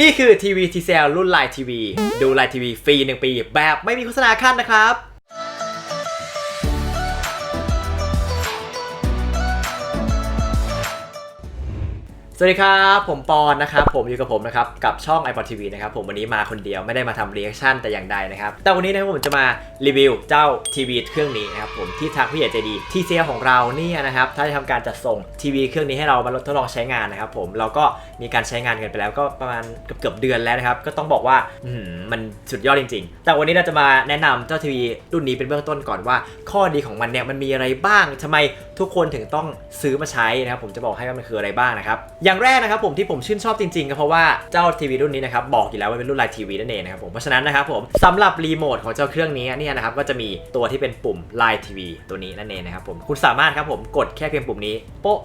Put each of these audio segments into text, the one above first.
นี่คือทีวีทีเซลรุ่นไลน์ทีวีดูไลน์ทีวีฟรี 1 ปีแบบไม่มีโฆษณาขั้นนะครับ สวัสดีครับ ผมปอนนะครับ ผมอยู่กับผมนะครับกับช่อง i p o d TV นะครับผมวันนี้มาคนเดียวไม่ได้มาทำรีแอคชั่นแต่อย่างใดนะครับ แต่วันนี้นะครับผมจะมารีวิวเจ้าทีวีเครื่องนี้นะครับผมที่ทางผู้ใหญ่ใจดีที่เซียของเราเนี่ยนะครับถ้าจะทำการจัดส่งทีวีเครื่องนี้ให้เรามาทดลองใช้งานนะครับผมเราก็มีการใช้งานกันไปแล้วก็ประมาณเกือบเกือบเดือนแล้วนะครับก็ต้องบอกว่าอื้อหือมันสุดยอดจริง ๆ แต่วันนี้เราจะมาแนะนำเจ้าทีวีรุ่นนี้เป็นเบื้องต้นก่อนว่า ข้อดีของมันเนี่ยมันมีอะไรบ้างทำไมทุกคนถึงต้องซื้อมาใช้นะครับผมจะบอกให้ว่ามันคืออะไรบ้างนะครับอย่างแรกนะครับผมที่ผมชื่นชอบจริงๆก็เพราะว่าเจ้าทีวีรุ่นนี้นะครับบอกอยู่แล้วว่าเป็นรุ่นไลน์ทีวีนั่นเองนะครับผมเพราะฉะนั้นนะครับผมสำหรับรีโมทของเจ้าเครื่องนี้เนี่ยนะครับก็จะมีตัวที่เป็นปุ่มไลน์ทีวีตัวนี้นั่นเองนะครับผมคุณสามารถครับผมกดแค่เพียงปุ่มนี้โป๊ะ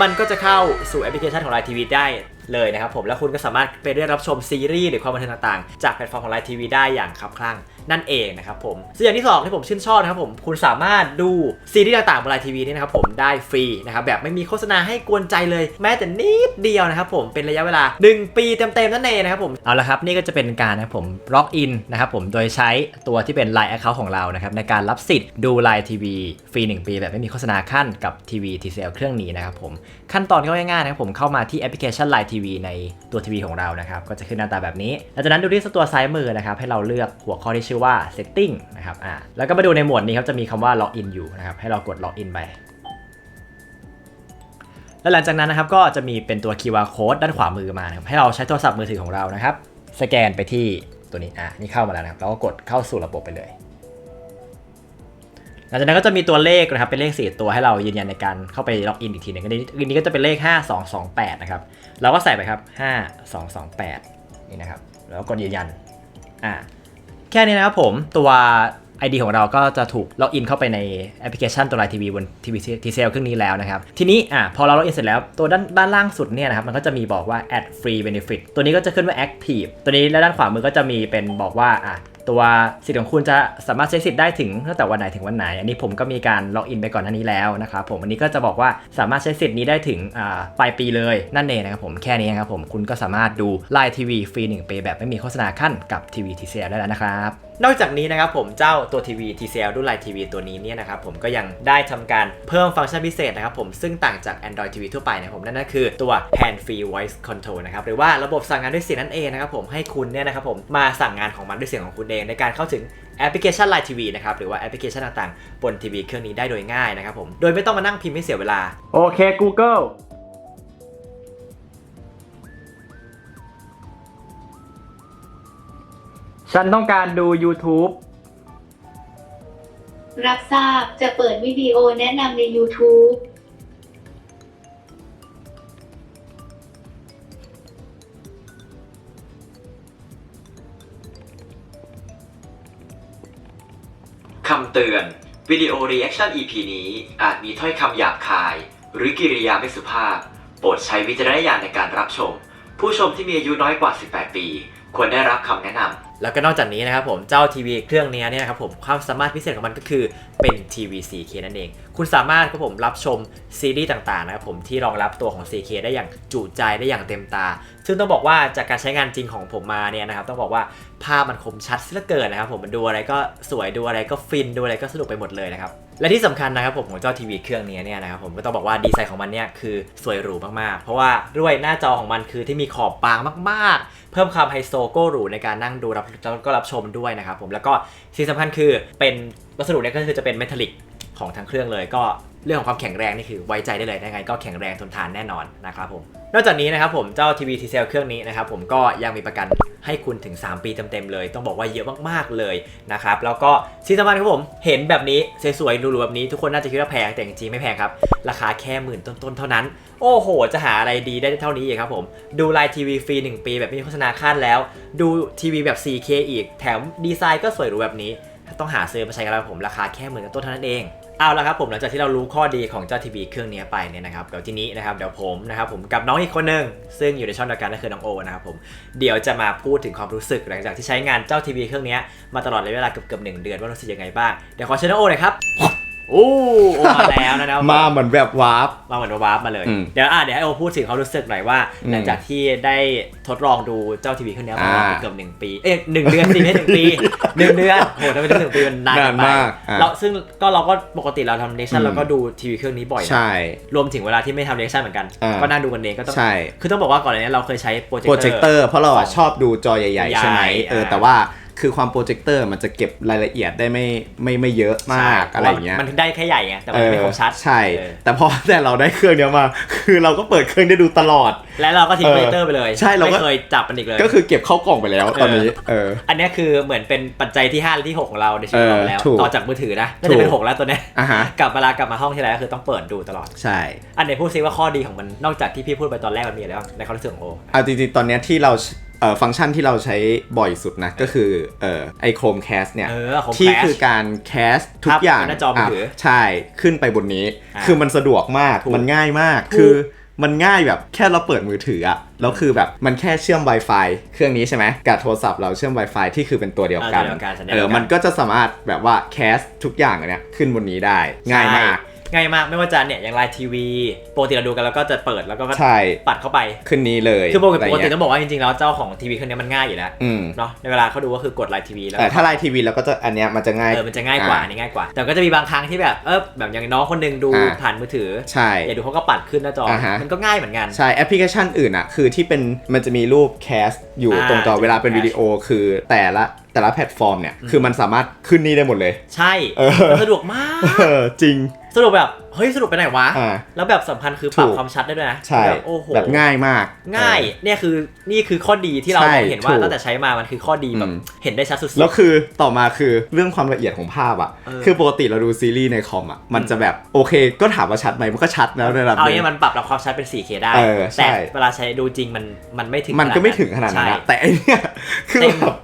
มันก็จะเข้าสู่แอปพลิเคชันของไลน์ทีวีได้ เลยนะครับผมแล้วคุณก็สามารถไปได้รับชมซีรีส์หรือความบันเทิงต่างๆ จากแพลตฟอร์มของไลน์ทีวีได้อย่างคับคลั่งนั่นเองนะครับผมส่วนอย่างที่สองที่ผมชื่นชอบนะครับผมคุณสามารถดูซีรีส์ต่างๆบนไลน์ทีวีนี่นะครับผมได้ฟรีนะครับแบบไม่มีโฆษณาให้กวนใจเลย แม้แต่นิดเดียวนะครับผมเป็นระยะเวลา 1 ปีเต็มๆนั่นเองนะครับผมเอาละครับนี่ก็จะเป็นการนะครับผมล็อกอินนะครับผมโดยใช้ตัวที่เป็น Line Account ของเรานะครับในการรับสิทธิ์ดู Line TV ฟรี 1 ปี แบบไม่มีโฆษณาขั้นกับทีวีทีเซลเครื่องนี้นะครับผมขั้นตอนก็ง่ายๆนะครับผมเข้ามาที่แอปพลิเคชัน Line TV ในตัวทีวีของเรานะครับ ก็จะขึ้นหน้าตาแบบนี้หลังจากนั้นดูที่ตัวซ้ายมือนะครับ ให้เราเลือกหัวข้อที่ชื่อว่า setting นะครับอ่าแล้วก็มาดูในหมวดนี้ครับ จะมีคำว่า login อยู่นะครับ ให้เรากด login ไปแล้วหลังจากนั้นนะครับก็จะมีเป็นตัว QR code ด้านขวามือมานะครับให้เราใช้โทรศัพท์มือถือของเรานะครับ สแกนไปที่ตัวนี้อะนี่เข้ามาแล้วนะครับเราก็กดเข้าสู่ระบบไปเลย ลังจากนั้นก็จะมีตัวเลขนะครับเป็นเลข 4 ตัวให้เรายืนยันในการเข้าไปล็อกอินอีกทีหนึงอันนี้อันนี้ก็จะเป็นเลข 5228 นะครับ เราก็ใส่ไปครับ 5228 นี่นะครับ แล้วกดยืนยัน อ่า แค่นี้นะครับผมตัว ID ของเราก็จะถูกล็อกอินเข้าไปในแอปพลิเคชันตัวไลน์ทีวีบนทีวีทีเซลเครื่องนี้แล้วนะครับ ทีนี้อะพอเราล็อกอินเสร็จแล้วตัวด้านด้านล่างสุดเนี่ยนะครับมันก็จะมีบอกว่า add free benefit ตัวนี้ก็จะขึ้นว่า active ตัวนี้แล้วด้านขวามือก็จะมีเป็นบอกว่าอะ ตัวสิทธิ์ของคุณจะสามารถใช้สิทธิ์ได้ถึงตั้งแต่วันไหนถึงวันไหน อันนี้ผมก็มีการล็อกอินไปก่อนหน้านี้แล้วนะครับผมวันนี้ก็จะบอกว่าสามารถใช้สิทธิ์นี้ได้ถึงปลายปีเลยนั่นเองนะครับผมแค่นี้ครับผมคุณก็สามารถดูไลน์ทีวีฟรี1ปีแบบไม่มีโฆษณาขั้นกับทีวีทีเซลได้แล้วนะครับ นอกจากนี้นะครับผมเจ้าตัวทีวีทีเซลรุ่นไลน์ทีวีตัวนี้เนี่ยนะครับผมก็ยังได้ทำการเพิ่มฟังก์ชันพิเศษนะครับผมซึ่งต่างจาก Android TV ทั่วไปนะผมนั่นก็คือตัว Hand Free Voice Control นะครับหรือว่าระบบสั่งงานด้วยเสียงนั่นเองนะครับผมให้คุณเนี่ยนะครับผมมาสั่งงานของมันด้วยเสียงของคุณเองในการเข้าถึงแอปพลิเคชัน Line TV นะครับหรือว่าแอปพลิเคชันต่างๆ บนทีวีเครื่องนี้ได้โดยง่ายนะครับผมโดยไม่ต้องมานั่งพิมพ์ให้เสียเวลาโอเค Google ฉันต้องการดู YouTube รับทราบจะเปิดวิดีโอแนะนำใน YouTube คำเตือน วิดีโอรีแอคชั่น EP นี้อาจมีถ้อยคำหยาบคาย หรือกิริยาไม่สุภาพ โปรดใช้วิจารณญาณในการรับชม ผู้ชมที่มีอายุน้อยกว่า 18 ปี ควรได้รับคำแนะนำ แล้วก็นอกจากนี้นะครับผมเจ้าทีวีเครื่องนี้เนี่ยนะครับผมความสามารถพิเศษของมันก็คือเป็นทีวี 4K นั่นเอง คุณสามารถครับผมรับชมซีรีส์ต่างๆนะครับผมที่รองรับตัวของ 4K ได้อย่างจุใจได้อย่างเต็มตา ซึ่งต้องบอกว่าจากการใช้งานจริงของผมมาเนี่ยนะครับต้องบอกว่า ภาพมันคมชัดเหลือเกินนะครับผมมันดูอะไรก็สวยดูอะไรก็ฟินดูอะไรก็สนุกไปหมดเลยนะครับและที่สำคัญนะครับผมของเจ้าทีวีเครื่องนี้เนี่ยนะครับผมก็ต้องบอกว่าดีไซน์ของมันเนี่ยคือสวยหรูมากๆ เพราะว่าด้วยหน้าจอของมันคือที่มีขอบบางมากๆ เพิ่มความไฮโซโก้หรูในการนั่งดูรับแล้วก็รับชมด้วยนะครับผมแล้วก็สิ่งสำคัญคือเป็นวัสดุเนี่ยก็คือจะเป็นเมทัลลิกของทั้งเครื่องเลยก็ เรื่องของความแข็งแรงนี่คือไว้ใจได้เลยยังไงก็แข็งแรงทนทานแน่นอนนะครับผมนอกจากนี้นะครับผมเจ้าทีวีทีเซลเครื่องนี้นะครับผมก็ยังมีประกันให้คุณถึง 3 ปีเต็มๆเลย ต้องบอกว่าเยอะมากๆเลยนะครับแล้วก็ที่สำคัญครับผมเห็นแบบนี้สวยๆหรูๆแบบนี้ทุกคนน่าจะคิดว่าแพงแต่จริงๆไม่แพงครับ ราคาแค่หมื่นต้นๆเท่านั้น โอ้โห จะหาอะไรดีได้เท่านี้เอีกครับผมดูไลน์ทีวีฟรี 1 ปีแบบไม่มีโฆษณาขั้นแล้ว ดูทีวีแบบ 4K อีก แถมดีไซน์ก็สวยหรูแบบนี้ ต้องหาซื้อมาใช้กันแล้วผมราคาแค่หมื่นต้นๆเท่านั้นเอง เอาละครับผมหลังจากที่เรารู้ข้อดีของเจ้าทีวีเครื่องนี้ไปเนี่ยนะครับเดี๋ยวทีนี้นะครับเดี๋ยวผมนะครับผมกับน้องอีกคนหนึ่งซึ่งอยู่ในช่องเดียวกันก็คือน้องโอนะครับผมเดี๋ยวจะมาพูดถึงความรู้สึกหลังจากที่ใช้งานเจ้าทีวีเครื่องนี้มาตลอดระยะเวลาเกือบเกือบหนึ่งเดือนว่ารู้สึกยังไงบ้างเดี๋ยวขอเชิญน้องโอหน่อยครับ โอ้โอ้มาแล้วนะครับมาเหมือนแบบวาร์ปมาเหมือนวาร์ปมาเลยอืมเดี๋ยวอะเดี๋ยวให้โอพูดถึงเขามรู้สึกหน่อยว่าอืมหลังจากที่ได้ทดลองดูเจ้าทีวีเครื่องนี้มาอ่าเกือบหนึ่งปี เอ้ยหนึ่งเดือนสิไม่ใช่หนึ่งปีหนึ่งเดือนโหทำไมถึงหนึ่งปีมันนานนานไปมากอะเราซึ่งก็เราก็ปกติเราทำเนชั่นอืมเราก็ดูทีวีเครื่องนี้บ่อยนะใช่รวมถึงเวลาที่ไม่ทำเนชั่นเหมือนกันอ่าก็นั่งดูกันเองก็ต้องใช่คือต้องบอกว่าก่อนอันนี้เราเคยใช้โปรเจคโปรเจคเตอร์เพราะเราอะของชอบดูจอใหญ่ใหญ่ๆใช่ไหมเอออ่าแต่ว่า คือความโปรเจคเตอร์มันจะเก็บรายละเอียดได้ไม่ไม่ไม่เยอะมากอะไรอย่างเงี้ยมันได้แค่ใหญ่ไงแต่มันไม่คมชัดใช่เออแต่พอแต่เราได้เครื่องเนี้ยมา คือเราก็เปิดเครื่องได้ดูตลอด และเราก็ทิ้งเออโปรเจคเตอร์ไปเลยใช่เราก็ไม่เคยจับมันอีกเลย ก็คือเก็บเข้ากล่องไปแล้วตอนนี้เอออันเนี้ยคือเหมือนเป็นปัจจัยที่5และที่ 6 ของเราในชีวิตเออเราแล้วถูกต่อจากมือถือนะน่าจะเป็นถูก6แล้วตัวเนี้ยอะฮะกลับเวลากลับมาห้องที่ไรก็คือต้องเปิดดูตลอดใช่ อันไหนพูดซิว่าข้อดีของมันนอกจากที่พี่พูดไปตอนแรกมันมีอะไรบ้างในความรู้สึกของโอเอาจริงๆตอนเนี้ยที่เราเอ่อ ฟังก์ชันที่เราใช้บ่อยสุดนะ ก็คือเอ่อไอโครมแคสเนี่ยเออของที่ Flash คือการแคสทุคกรับอย่างหน้าจอมือถือใช่ขึ้นไปบนนี้อ่าคือมันสะดวกมากถูกมันง่ายมากถูกคือมันง่ายแบบแค่เราเปิดมือถืออะแล้วคือแบบมันแค่เชื่อม Wi-Fi เครื่องนี้ใช่ไหมกับโทรศัพท์เราเชื่อม Wi-Fi ที่คือเป็นตัวเดียวกันเออตัวเดียวกันสัญญาณเอเดีอยวกันมันก็จะสามารถแบบว่าแคสทุกอย่างอันเนี้ยขึ้นบนนี้ได้ง่ายมากใช่ ง่ายมากไม่ว่าจะเนี่ยอย่างไลน์ทีวีปกติเราดูกันแล้วก็จะเปิดแล้วก็ใช่ ปัดเข้าไป ขึ้นนี้เลยคือปกติะไรปกติเงี้ยต้องบอกว่าจริงๆแล้วเจ้าของทีวีเครื่องนี้มันง่ายอยู่แล้วอืมเนาะในเวลาเขาดูก็คือกดไลน์ทีวีแล้วแต่ถ้าไลน์ทีวีเราก็จะอันเนี้ยมันจะง่ายเออมันจะง่ายกว่าอ่าอันนี่ง่ายกว่า แต่ก็จะมีบางครั้งที่แบบเออแบบอย่างน้องคนหนึงดูอ่าผ่านมือถือใช่อยากดูเขาก็ปัดขึ้นหน้าจออาฮะมันก็ง่ายเหมือนกันใช่แอปพลิเคชันอื่นอะคือที่เป็นมันจะมีรูปแคสอยู่อ่าตรงจอจะมีเวลาเป็นแคสวิดีโอคือแต่ละแต่ละแพลตฟอร์มเนี่ยคือมันสามารถขึ้นนี่ได้หมดเลย ใช่เออมันสะดวกมากเออจริง สรุปแบบ เฮ้ยสะดวกไปไหนวะ อ่าแล้วแบบสำคัญคือปรับถูก ความชัดได้ด้วยนะใช่แบบโอ้โหแบบง่ายมาก ง่ายเออเนี่ยคือนี่คือข้อดีที่เราใช่มองเห็นว่าถูกตั้งแต่ใช้มามันคือข้อดีแบบอืม เห็นได้ชัดสุดๆแล้วคือต่อมาคือเรื่องความละเอียดของภาพอะ เออ คือปกติเราดูซีรีส์ในคอมอะ มันจะแบบโอเค ก็ถามว่าชัดไหมมันก็ชัดแล้วในระดับเอาหนึง เนี่ยมันปรับระดับความชัดเป็น 4K ได้ เออใช่ แต่เวลาใช้ดูจริงมันมันไม่ถึงมันก็ไม่ถึงขนาดนั้นใช่นะแต่อันเนี้ยคือเต็ม แบบ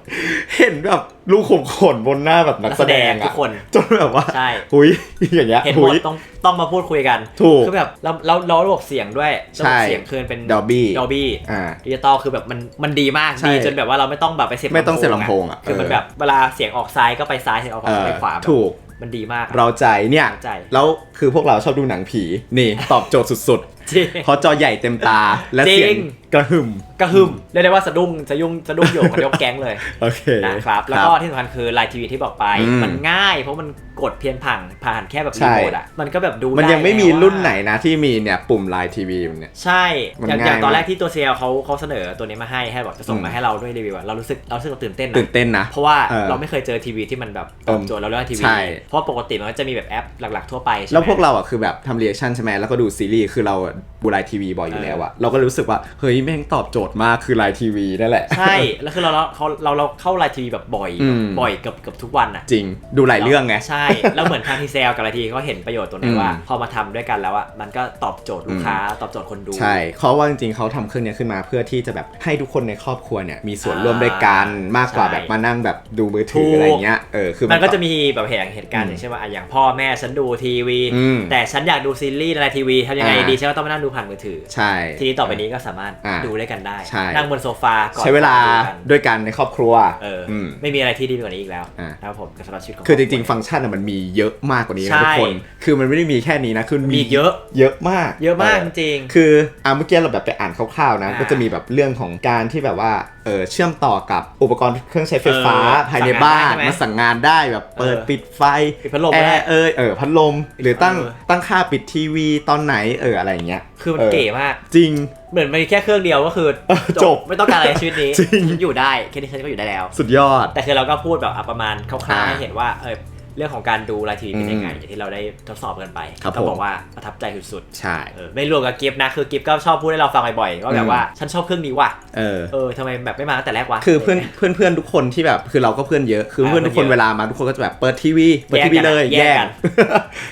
เห็นแบบลูกขมขนบนหน้าแบบนักแสดงทุอะกคน จนแบบว่าใช่ หุยอย่างเงี้ยเห็นหหุมดย ต้องต้องมาพูดคุยกันถูกคือแบบเราเราเราระบบเสียงด้วยระบบใช่เสียงคือเป็น Dolby ดอบี้อ่าดิจิตอลคือแบบมันมันดีมากใช่ดีจนแบบว่าเราไม่ต้องแบบไปเสียบไม่ต้องเสียบลำโพงอะคือมันเออแบบเวลาเสียงออกซ้ายก็ไปซ้ายเสียงออกขเอวาอไปขวาแบบถูกมันดีมากอะเราใจเนี่ยเราใจแล้วคือพวกเราชอบดูหนังผี นี่ ตอบโจทย์สุด จริงๆเพราะจอใหญ่เต็มตาและจริงเสียงกระหึ่ม กระหึ่มเรียกได้ว่าสะดุ้งสะยุ่งสะดุ้งโยงกันยกแก๊งเลยโอเคนะครับแล้วก็ที่สำคัญคือไลน์ทีวีที่บอกไป อืม มันง่ายเพราะมันกดเพียงผ่านผ่านแค่แบบใช่รีโมทอะมันก็แบบดูมันด้ยังไม่มีแล้วอะรุ่นไหนนะที่มีเนี่ยปุ่มไลน์ทีวีเนี่ย ใช่มันอย่างง่ายอย่างตอนมากแรกที่ตัวเซลเขาเขาเสนอตัวนี้มาให้ให้บอกจะส่งอืมาม ให้เราด้วยรีวิวอะเรารู้สึกเรารู้สึกเราตื่นเต้นนะ ตื่นเต้นนะ เพราะว่าเออเราไม่เคยเจอทีวีที่มันแบบตอบโจทย์เราเรื่องทีวี ใช่ เพราะปกติมันก็จะมีแบบแอปหลักๆทั่วไปใช่ไหม แล้วพวกเราอะคือแบบทำเรีแอคชั่นใช่ไหมแล้วก็ดูซีรีส์คือเราบูไลน์ทีวีบ่อยอยู่แล้วอะเราก็รู้สึกว่าเฮ้ยแม่งตอบโจทย์มากคือไลน์ทีวีนั่นแหละ ใช่ แล้วคือเราเราเขาเราเราเข้าไลน์ทีวีแบบบ่อยอืมบ่อยเกือบเกือบทุกวันอะจริงดูหลายเรื่องไงใช่แล้วเหมือนทางทีเซลกับไลน์ทีวีเขาเห็นประโยชน์ตรงนี้อืมว่า พอมาทำด้วยกันแล้วอะมันก็ตอบโจทย์ลูกค้าตอบโจทย์คนดู ใช่เพราะว่าจริงๆเขาทำเครื่องเนี้ยขึ้นมาเพื่อที่จะแบบให้ทุกคนในครอบครัวเนี่ยมีส่วนร่วมด้วยกันมากกว่าใช่แบบมานั่งแบบดูมือถูถือกอะไรเงี้ยเออคือมันก็จะตอบมีแบบเหตุเหตุการณ์อืมอย่างเช่นว่าอะอย่างพ่อแม่ฉันดูทีวีอืมแต่ฉันอยากดูซีรีส์ในทีวีทำยังไงอ่าดีฉันก็ต้องมานั่งดูผ่านมือถือ ใช่ ทีนี้ต่อไปนี้ก็สามารถอ่าดูด้วยกันได้ ใช่ นั่งบนโซฟาก่อนใช้เวลาดูกันด้วยกันในครอบครัวเอออืมไม่มีอะไรที่ดีไปกว่านี้อีกแล้วอ่า นะครับผมกับสำหรับชีวิตของคือจริงๆคฟังก์ชันอะมันมีเยอะมากกว่านี้ใช่นะทุกคน คือมันไม่ได้มีแค่นี้นะคือมีอีกเยอะ เยอะมากเยอะมากจริง คืออะเมื่อกี้เราแบบไปอ่านคร่าวๆนะ อ่าก็จะมีแบบเรื่องของการที่แบบว่าเออเชื่อมต่อกับอุปกรณ์เครื่องใช้ไฟฟ้าเออภายในบ้านสั่งงานได้ใช่ไหมมาสั่งงานได้แบบเปิดเออ ปิดไฟปิดพัดลมแอก็ได้ ร์เออเออพัดลมหรือตั้งเออ ตั้งค่าปิดทีวีตอนไหนเอออะไรอย่างเงี้ยคือมันเออเก๋มากจริง เหมือนมีแค่เครื่องเดียวก็คือเออจบไม่ต้องการอะไรในชีวิตนี้จริงฉันอยู่ได้แค่นี้ฉันก็อยู่ได้แล้ว สุดยอด แต่คือเราก็พูดแบบอะประมาณคร่าวๆอ่าให้เห็นว่าเออ เรื่องของการดูไลน์ทีวีเป็นยังไงอืมอย่างที่เราได้ทดสอบกันไปครับต้องบผอกมว่าประทับใจสุดใช่ๆเออไม่รวมกับกิฟต์นะคือกิฟต์ก็ชอบพูดให้เราฟังบ่อยๆว่าแบบว่าฉันชอบเครื่องนี้ว่ะเออเออทำไมแบบไม่มาตั้งแต่แรกวะคือเพื่อนเพื่อนเพื่อนทุกคนที่แบบคือเราก็เพื่อนเยอะคืออ่าเพื่อนทุกคนเพื่อนเยอะเวลามาทุกคนก็จะแบบเปิดทีวีเปิดทีวีเลยแย่แย่งกัน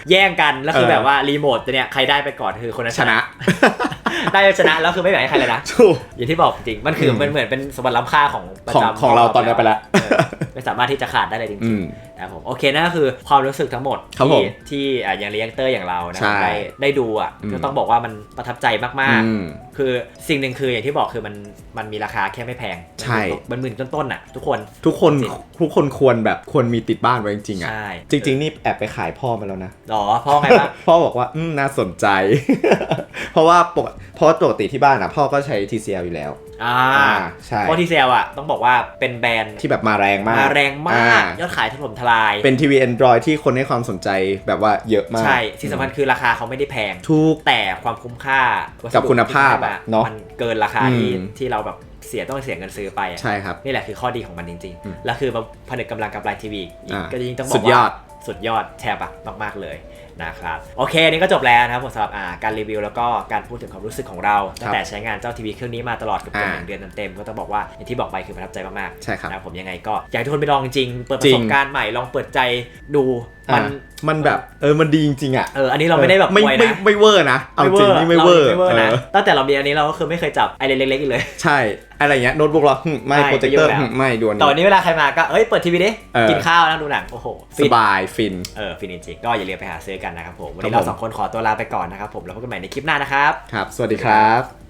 แย่งกันแล้วคือเออแบบว่ารีโมทเนี่ยใครได้ไปก่อนคือคนนั้นชนะ ได้ชนะแล้วคือไม่แบ่งให้ใครเลยนะถูกอย่างที่บอกจริงมันคืออมมันเหมือนเป็นสมบัติล้ำค่าของประของจำของเราตอนนี้ไปแล้วเออไม่สามารถที่จะขาดได้เลยจอืริงมๆนะ ครับผมโอเคนั่นก็คือความรู้สึกทั้งหมดครับผที่มที่อะอย่างเรียกเตอร์อย่างเรานะใช่ได้ได้ดูอะอืม ก็ต้องบอกว่ามันประทับใจมากอืม ๆ คือสิ่งหนึ่งคืออย่างที่บอกคือมันมันมีราคาแค่ไม่แพงใช่ มันหมื่นต้นๆอะทุกคนทุกคนจริงทุกคนควรแบบควรมีติดบ้านไว้จริงๆอะใช่จริง ๆ นี่แอบไปขายพ่อมาแล้วนะ หรอพ่อไงบ้าง พ่อบอกว่าอืมน่าสนใจ เพราะว่าปกเพราะว่าปกติที่บ้านอะ พ่อก็ใช้ TCL อยู่แล้ว อ่าอ่าใช่เพราะทีเซลอะต้องบอกว่าเป็นแบรนด์ที่แบบมาแรงมากมาแรงมากอ่ยอดขายถล่มทลาย เป็นทีวี Android ที่คนให้ความสนใจแบบว่าเยอะมาก ใช่ที่สำคัญคือราคาเขาไม่ได้แพงทุกแต่ความคุ้มค่าวัสดุกับคุณภาพที่ให้มอะเนอะมันเกินราคาที่อืมที่เราแบบเสียต้องเสียเงินซื้อไปอะใช่ครับนี่แหละคือข้อดีของมันจริงอืมๆแล้วคือมาผนึกกำลังกับไลน์ทีวีอีกอ่าก็ยิ่งต้องบสุอกดยอว่าดสุดยอดแทบอะมากๆเลยนะครับโอเคอันนี้ก็จบแล้วนะครับผมสำหรับอ่าการรีวิวแล้วก็การพูดถึงความรู้สึกของเราตั้งแต่ใช้งานเจ้าทีวีเครื่องนี้มาตลอดเกับเกือบอ่าหนึ่งเดือนเต็มๆก็ต้องบอกว่าอย่างที่บอกไปคือประทับใจมากๆใช่ครับนะผมยังไงก็อยากให้ทุกคนไปลองจริงๆเปิดปจริระงสบการณ์ใหม่ลองเปิดใจดูมัอะนมันแบบเออมันดีจริงๆอะเอออันนี้เราไม่ได้แบบไม่อวยไม่นะไม่เวอร์นะเอาจริงนี่ไม่เวอร์ไม่เวอร์นะเออตั้งแต่เรามีอันนี้เราก็คือไม่เคยจับไอเล็กๆอีกเลย ใช่อะไรเงี้ยโน้ตบุ๊กเราหึไม่ไม่โปรเจคเตอร์ไม่ยุ่งแล้วไม่ดูอันแต่วันนี้นี้เวลาใครมาก็เอ้ยเปิดทีวีดิเออกินข้าวนั่งดูหนังโอ้โหสฟินบายฟินเออฟินจริงๆก็อย่าลืมไปหาซื้อกันนะครับผมวันนี้ครับผมเราสองคนขอตัวลาไปก่อนนะครับผมแล้วพบกันใหม่ในคลิปหน้านะครับ ครับ สวัสดีครับ